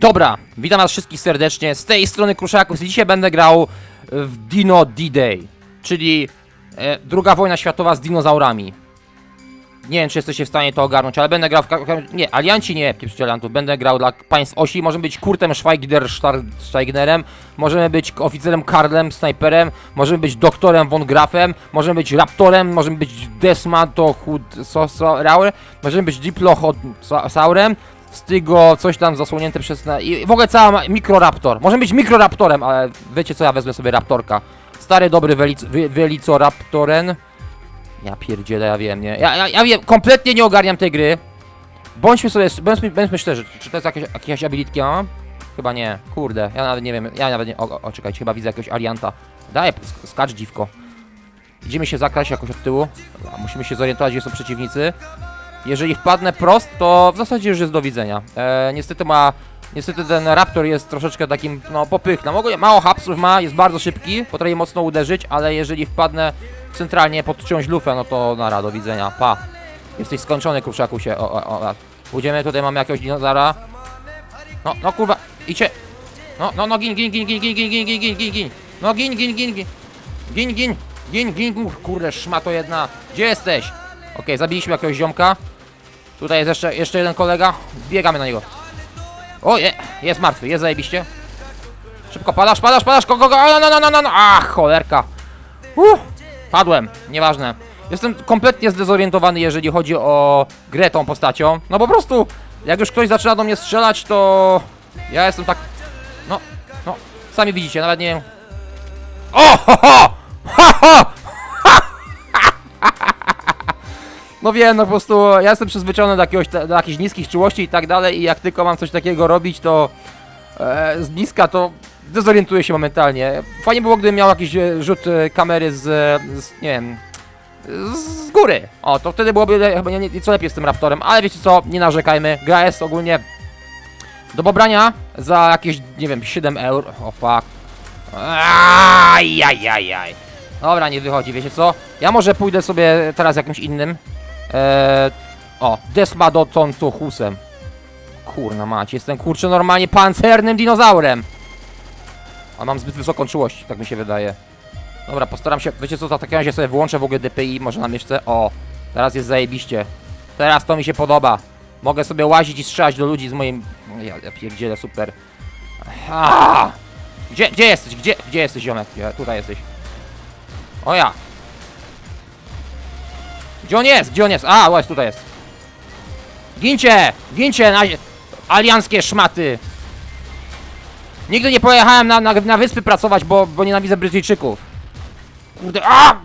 Dobra, witam was wszystkich serdecznie. Z tej strony Kruszaków. Dzisiaj będę grał w Dino D-Day, czyli e, druga wojna światowa z dinozaurami. Nie wiem, czy jesteście w stanie to ogarnąć, ale będę grał w... Nie, alianci nie, aliantów. Będę grał dla państw osi. Możemy być Kurtem Schweigner Steignerem, możemy być oficerem Karlem, snajperem, możemy być doktorem von Grafem, możemy być Raptorem, możemy być Desmatohud Raur, możemy być Diplosaurem, Stygo, coś tam zasłonięte przez... Na... I w ogóle cała. Mikroraptor. Możemy być Mikroraptorem, ale wiecie co, ja wezmę sobie Raptorka. Stary, dobry Velic... Wy- Veliciraptoren. Ja pierdzielę, ja wiem, nie? Ja, ja, ja wiem, kompletnie nie ogarniam tej gry. Bądźmy sobie, bądźmy, bądźmy szczerzy, czy to jest jakieś, jakieś abilitki mam? Chyba nie, kurde, ja nawet nie wiem, ja nawet nie, o, o, czekajcie, chyba widzę jakiegoś alianta. Daj, sk- skacz dziwko. Idziemy się zakraść jakoś od tyłu. Musimy się zorientować, gdzie są przeciwnicy. Jeżeli wpadnę prost, to w zasadzie już jest do widzenia. E, niestety ma... Niestety ten Raptor jest troszeczkę takim, no, popychna. Mogę, mało hapsów ma, jest bardzo szybki, potrafi mocno uderzyć, ale jeżeli wpadnę centralnie pod czyjąś lufę, no to nara, do widzenia, pa. Jesteś skończony, kruszaku się, o, o, o. Pójdziemy, tutaj mamy jakiegoś dinozaura. No, no kurwa, idźcie. No, no, no, gin, gin, gin, gin, gin, gin, gin, gin, gin, gin, gin. No, gin, gin, gin, gin. Gin, gin, gin, gin, Uf, kurde, szmato jedna. Gdzie jesteś? Okej, zabiliśmy jakiegoś ziomka. Tutaj jest jeszcze, jeszcze jeden kolega. Biegamy na niego. O, je, jest martwy, jest zajebiście. Szybko, padasz, padasz, padasz, kogo, kogo, no, no, no, no, no, no, ach, cholerka. Uh, padłem, nieważne. Jestem kompletnie zdezorientowany, jeżeli chodzi o grę tą postacią. No po prostu, jak już ktoś zaczyna do mnie strzelać, to ja jestem tak, no, no, sami widzicie, nawet nie wiem. O, ho, ho, ha, ha, No wiem, no po prostu ja jestem przyzwyczajony do, jakiegoś, do jakichś niskich czułości i tak dalej i jak tylko mam coś takiego robić, to e, z bliska to dezorientuję się momentalnie. Fajnie było, gdybym miał jakiś e, rzut e, kamery z, e, z, nie wiem, z góry. O, to wtedy byłoby chyba nie- nieco lepiej z tym Raptorem, ale wiecie co, nie narzekajmy. Gra jest ogólnie do pobrania za jakieś, nie wiem, 7 euro. O fuck. Ajajajaj. Dobra, nie wychodzi, wiecie co? Ja może pójdę sobie teraz jakimś innym. Eee, o, Desmadotontohusem. Kurna mać, jestem kurczę normalnie pancernym dinozaurem. A mam zbyt wysoką czułość, tak mi się wydaje. Dobra, postaram się, wiecie co, w takim razie sobie wyłączę w ogóle DPI, może na myszce. O, teraz jest zajebiście. Teraz to mi się podoba. Mogę sobie łazić i strzelać do ludzi z moim... Ja, ja pierdzielę, super. Ah! Gdzie, gdzie jesteś? Gdzie, gdzie jesteś, ziomek? Tutaj jesteś. O. Gdzie on jest? Gdzie on jest? A, właśnie tutaj jest. Gincie! Gincie na alianckie szmaty! Nigdy nie pojechałem na, na, na wyspy pracować, bo, bo nienawidzę Brytyjczyków. Kurde, a!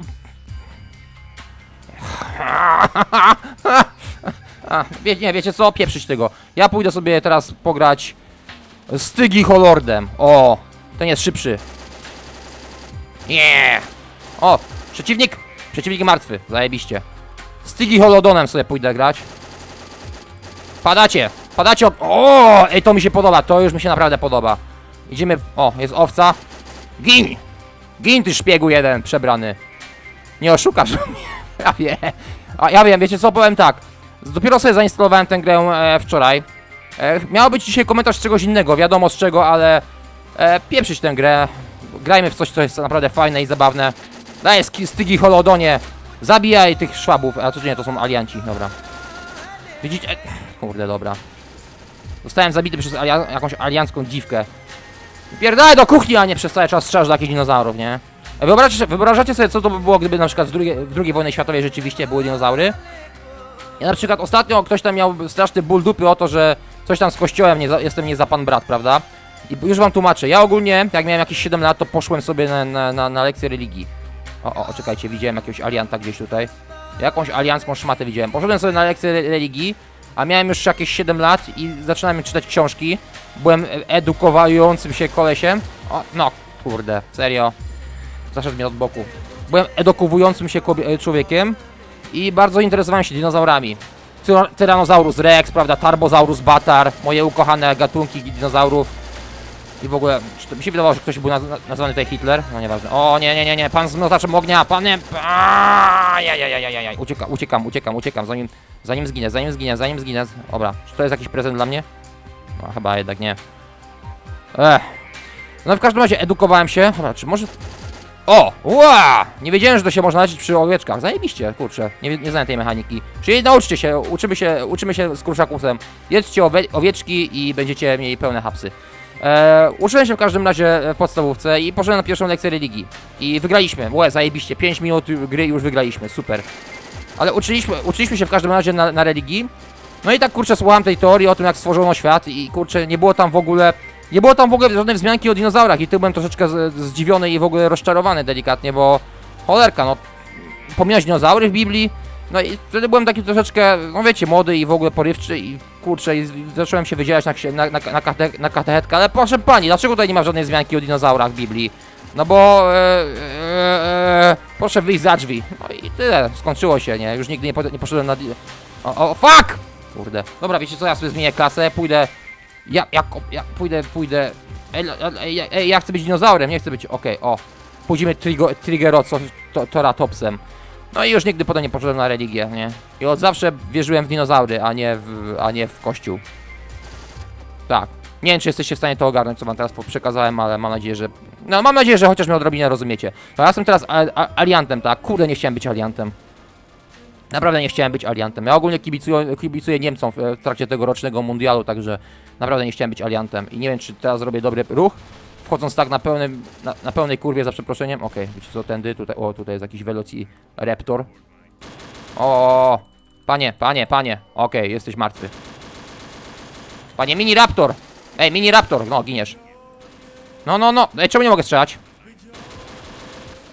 a wie, nie, wiecie co? Pieprzyć tego. Ja pójdę sobie teraz pograć z Tygi Holordem. O, ten jest szybszy. Nie! O, przeciwnik! Przeciwnik martwy, zajebiście. Z Tygi Holodonem sobie pójdę grać. Padacie! Padacie od... O! Ej, to mi się podoba, to już mi się naprawdę podoba. Idziemy... O, jest owca. Gin! Gin, ty szpiegu jeden, przebrany. Nie oszukasz mnie. Ja wiem. A ja wiem, wiecie co, powiem tak. Dopiero sobie zainstalowałem tę grę e, wczoraj. E, miało być dzisiaj komentarz z czegoś innego, wiadomo z czego, ale... E, pieprzyć tę grę. Grajmy w coś, co jest naprawdę fajne i zabawne. Daj, ski- stygi holodonie. Zabijaj tych szwabów. A to nie, to są alianci, dobra. Widzicie? E, Kurde, dobra. Zostałem zabity przez alia jakąś aliancką dziwkę. Pierdalaj do kuchni, a nie przez cały czas strzelasz do jakichś dinozaurów, nie? E, wyobrażacie sobie, co to by było, gdyby na przykład w drugiej, w drugiej wojnie światowej rzeczywiście były dinozaury? Ja na przykład ostatnio ktoś tam miał straszny ból dupy o to, że coś tam z kościołem, nie za, jestem nie za pan brat, prawda? I już wam tłumaczę. Ja ogólnie, jak miałem jakieś 7 lat, to poszłem sobie na, na, na, na lekcję religii. O, o, czekajcie, widziałem jakiegoś alianta gdzieś tutaj. Jakąś aliancką szmatę widziałem. Poszedłem sobie na lekcję re- religii, a miałem już jakieś 7 lat i zaczynałem czytać książki. Byłem edukowującym się kolesiem. O, no, kurde, serio. Zaszedł mnie od boku. Byłem edukowującym się e, człowiekiem i bardzo interesowałem się dinozaurami. Tyra- Tyrannosaurus rex, prawda, Tarbosaurus batar, moje ukochane gatunki dinozaurów. I w ogóle, to mi się wydawało, że ktoś był naz- nazwany tutaj Hitler? No nieważne. O nie, nie, nie, nie, pan z miotaczem ognia, panem... Ajajajajajaj. Ucieka, uciekam, uciekam, uciekam, zanim, zanim zginę, zanim zginę, zanim zginę. Dobra, czy to jest jakiś prezent dla mnie? No chyba jednak nie. Ech. No w każdym razie edukowałem się. Dobra, czy może... O! Ła! Nie wiedziałem, że to się można leczyć przy owieczkach. Zajebiście, kurczę. Nie, nie znałem tej mechaniki. Czyli nauczcie się, uczymy się, uczymy się z kurszakusem. Jedzcie owe owieczki i będziecie mieli pełne hapsy. Eee, uczyłem się w każdym razie w podstawówce i poszedłem na pierwszą lekcję religii. I wygraliśmy. Łe, zajebiście. 5 minut gry już wygraliśmy. Super. Ale uczyliśmy, uczyliśmy się w każdym razie na, na religii. No i tak kurczę słuchałem tej teorii o tym jak stworzono świat i kurczę nie było tam w ogóle nie było tam w ogóle żadnej wzmianki o dinozaurach i tu byłem troszeczkę zdziwiony i w ogóle rozczarowany delikatnie, bo cholerka, no pomijać dinozaury w Biblii, no i wtedy byłem taki troszeczkę, no wiecie, młody i w ogóle porywczy i kurczę i zacząłem się wydzielać na, na, na, na, kate, na katechetkę, ale proszę pani, dlaczego tutaj nie ma żadnej wzmianki o dinozaurach w Biblii? No bo, e, e, e, proszę wyjść za drzwi. No i tyle, skończyło się, nie? Już nigdy nie, po, nie poszedłem na... O, o, fuck! Kurde. Dobra, wiecie co, ja sobie zmienię klasę, pójdę... Ja, jak, ja pójdę, pójdę... Ej, ej, ej, ej, ja chcę być dinozaurem, nie chcę być... Okej, o. Pójdziemy trigo, Triggerotso, to. No i już nigdy potem nie poszedłem na religię, nie? I od zawsze wierzyłem w dinozaury, a nie w, a nie w kościół. Tak. Nie wiem, czy jesteście w stanie to ogarnąć, co wam teraz przekazałem, ale mam nadzieję, że... No, mam nadzieję, że chociaż mnie odrobinę rozumiecie. No, ja jestem teraz aliantem, tak? Kurde, nie chciałem być aliantem. Naprawdę nie chciałem być aliantem. Ja ogólnie kibicuję, kibicuję Niemcom w trakcie tego rocznego mundialu, także naprawdę nie chciałem być aliantem. I nie wiem, czy teraz zrobię dobry ruch, wchodząc tak na, pełnym, na, na pełnej kurwie za przeproszeniem. Okej, wiecie co, tędy, tutaj, o, tutaj jest jakiś Velociraptor. O, panie, panie, panie, okej, jesteś martwy. Panie Mini Raptor! Ej, Mini Raptor! No, giniesz. No, no, no. Ej, czemu nie mogę strzelać?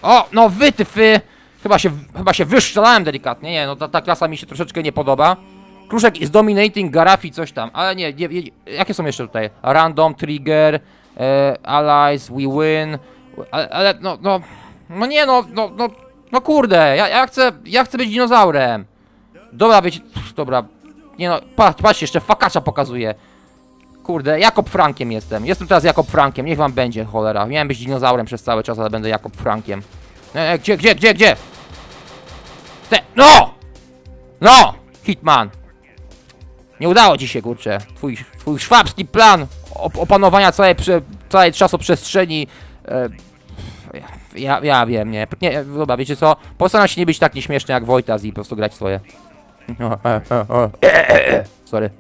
O, no wy, ty fy! Chyba się, chyba się wyszczelałem delikatnie. Nie, no ta, ta klasa mi się troszeczkę nie podoba. Kruszek is dominating, Garafi, coś tam. Ale nie, nie, nie jakie są jeszcze tutaj? Random, Trigger, e, Allies, We Win. Ale, ale no, no, no nie, no, no, no, no kurde, ja, ja chcę, ja chcę być dinozaurem. Dobra, wiecie, pff, dobra. Nie no, patrz, patrzcie, jeszcze fakacza pokazuje. Kurde, Jakob Frankiem jestem. Jestem teraz Jakob Frankiem, niech wam będzie, cholera. Miałem być dinozaurem przez cały czas, ale będę Jakob Frankiem. E, gdzie, gdzie, gdzie, gdzie? Te, no! No! Hitman! Nie udało ci się, kurczę. Twój, twój szwabski plan op opanowania całej, prze, całej czasoprzestrzeni... E, ja, ja wiem, nie. nie. Dobra, wiecie co? Postaram się nie być tak nieśmieszny jak Wojtas i po prostu grać swoje. Sorry.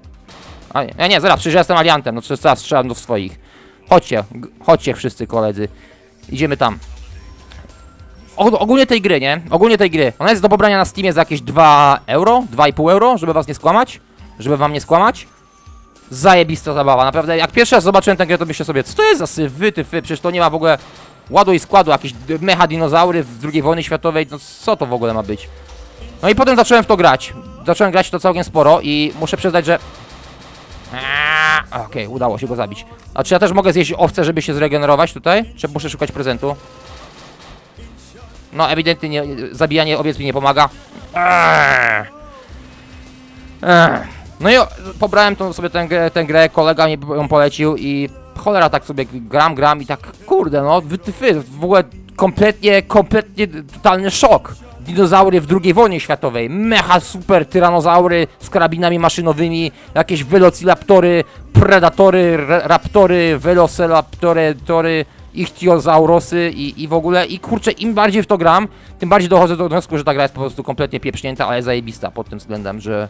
A nie, nie, nie, zaraz, przecież ja jestem aliantem, no to zaraz strzelam do swoich. Chodźcie, chodźcie wszyscy koledzy. Idziemy tam. Og ogólnie tej gry, nie? Ogólnie tej gry. Ona jest do pobrania na Steamie za jakieś 2 euro, 2,5 euro, żeby was nie skłamać. Żeby wam nie skłamać. Zajebista zabawa, naprawdę. Jak pierwszy raz zobaczyłem tę grę, to myślę sobie, co to jest za syf, wy, ty, fy, przecież to nie ma w ogóle ładu i składu, jakieś mecha dinozaury w II wojny światowej, no co to w ogóle ma być? No i potem zacząłem w to grać. Zacząłem grać to całkiem sporo i muszę przyznać, że Okej, udało się go zabić. A czy ja też mogę zjeść owce, żeby się zregenerować tutaj? Czy muszę szukać prezentu? No, ewidentnie nie, zabijanie owiec mi nie pomaga. Eee. Eee. No i pobrałem tą, sobie tę, tę grę, kolega mi ją polecił i cholera tak sobie gram, gram i tak kurde no, wy, ty, fy, w ogóle kompletnie, kompletnie totalny szok. Dinozaury w II wojnie światowej, mecha super tyranozaury z karabinami maszynowymi, jakieś velociraptory, predatory, ra- raptory, velociraptory, tory, ichthyosaurosy i, i w ogóle, i kurczę, im bardziej w to gram, tym bardziej dochodzę do wniosku, że ta gra jest po prostu kompletnie pieprznięta, ale zajebista pod tym względem, że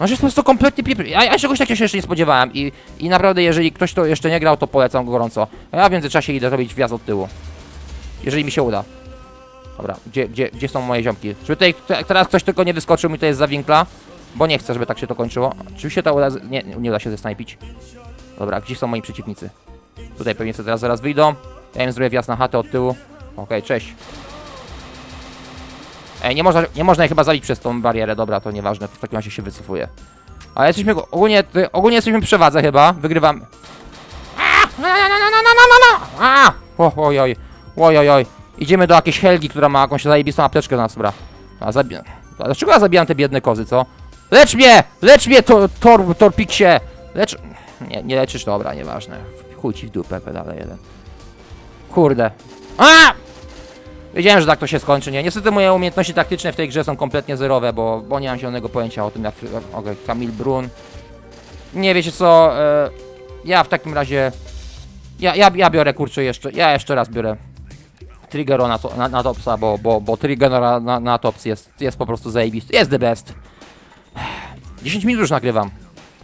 no, jest prostu kompletnie pieprznięta. Ja, ja czegoś takiego się jeszcze nie spodziewałem i, i naprawdę, jeżeli ktoś to jeszcze nie grał, to polecam go gorąco. A ja w międzyczasie idę robić wjazd od tyłu. Jeżeli mi się uda. Dobra, gdzie, gdzie, gdzie są moje ziomki? Żeby tutaj te- teraz ktoś tylko nie wyskoczył mi to jest za winkla, bo nie chcę, żeby tak się to kończyło. Czy mi się to uda? Nie, nie uda się zesnajpić. Dobra, gdzie są moi przeciwnicy? Tutaj pewnie sobie teraz zaraz wyjdą. Ja im zrobię wjazd na chatę od tyłu. Okej, cześć. Ej, nie można, nie można ich chyba zabić przez tą barierę, dobra, to nieważne, w takim razie się wycofuje. Ale jesteśmy, ogólnie, ogólnie jesteśmy w przewadze chyba, wygrywam. A! A! O, oj, oj, oj, oj. Idziemy do jakiejś Helgi, która ma jakąś zajebistą apteczkę na nas, dobra. A zabi... Dlaczego ja zabijam te biedne kozy, co? Lecz mnie! Lecz mnie, to, tor, Torpiksie! Lecz... Nie, nie leczysz, dobra, nieważne. Chuj ci w dupę, pedale jeden. Kurde. A! Wiedziałem, że tak to się skończy, nie? Niestety moje umiejętności taktyczne w tej grze są kompletnie zerowe, bo, bo nie mam zielonego pojęcia o tym, jak... Okej, Kamil Brun. Nie, wiecie co... E, ja w takim razie... Ja, ja, ja biorę, kurczę, jeszcze, ja jeszcze raz biorę Triggero na, to, na, na topsa, bo, bo, bo Triggero na, na tops jest, jest po prostu zajebisty. Jest the best. 10 minut już nagrywam.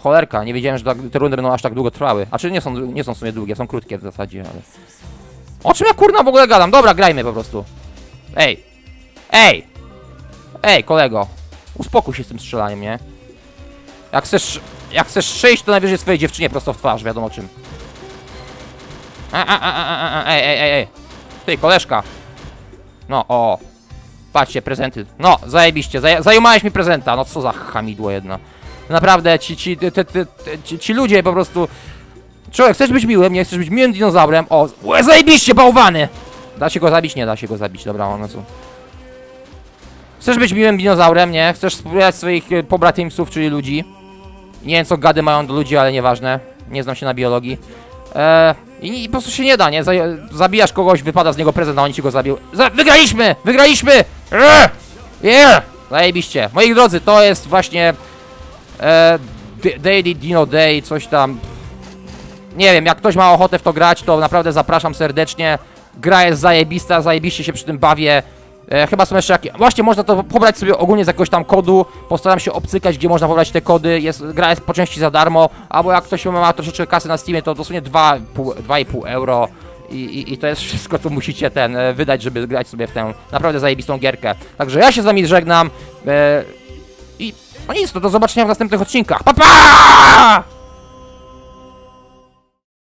Cholerka, nie wiedziałem, że tak- te rundy będą aż tak długo trwały. A czy nie są, nie są w sumie długie, są krótkie w zasadzie, ale... O czym ja kurna w ogóle gadam? Dobra, grajmy po prostu. Ej! Ej! Ej, kolego! Uspokój się z tym strzelaniem, nie? Jak chcesz, jak chcesz przejść, to najwyżej swojej dziewczynie prosto w twarz, wiadomo czym. A, a, a, a, a, ej, ej, ej, ej. Ty, koleżka. No, o. Patrzcie, prezenty. No, zajebiście, zaje, zajumałeś mi prezenta. No co za hamidło jedno. Naprawdę, ci, ci, ci, ci ludzie po prostu... Człowiek, chcesz być miłym, nie chcesz być miłym dinozaurem? O, zajebiście, bałwany! Da się go zabić? Nie da się go zabić, dobra, one są... Chcesz być miłym dinozaurem, nie? Chcesz wspierać swoich e, pobratymców, czyli ludzi. Nie wiem, co gady mają do ludzi, ale nieważne. Nie znam się na biologii. Eee, i, po prostu się nie da, nie? Zabijasz kogoś, wypada z niego prezent, a oni ci go zabił. Za wygraliśmy! Wygraliśmy! Yeah! Zajebiście. Moi drodzy, to jest właśnie... E, Daily Dino Day, coś tam... Nie wiem, jak ktoś ma ochotę w to grać, to naprawdę zapraszam serdecznie. Gra jest zajebista, zajebiście się przy tym bawię. E, chyba są jeszcze jakieś... Właśnie można to pobrać sobie ogólnie z jakiegoś tam kodu. Postaram się obcykać, gdzie można pobrać te kody. Jest, gra jest po części za darmo. Albo jak ktoś ma troszeczkę kasy na Steamie, to dosłownie 2,5 2,5 euro. I, i, I to jest wszystko, co musicie ten e, wydać, żeby grać sobie w tę naprawdę zajebistą gierkę. Także ja się z wami żegnam. E, I no nic, to do zobaczenia w następnych odcinkach. Pa, pa!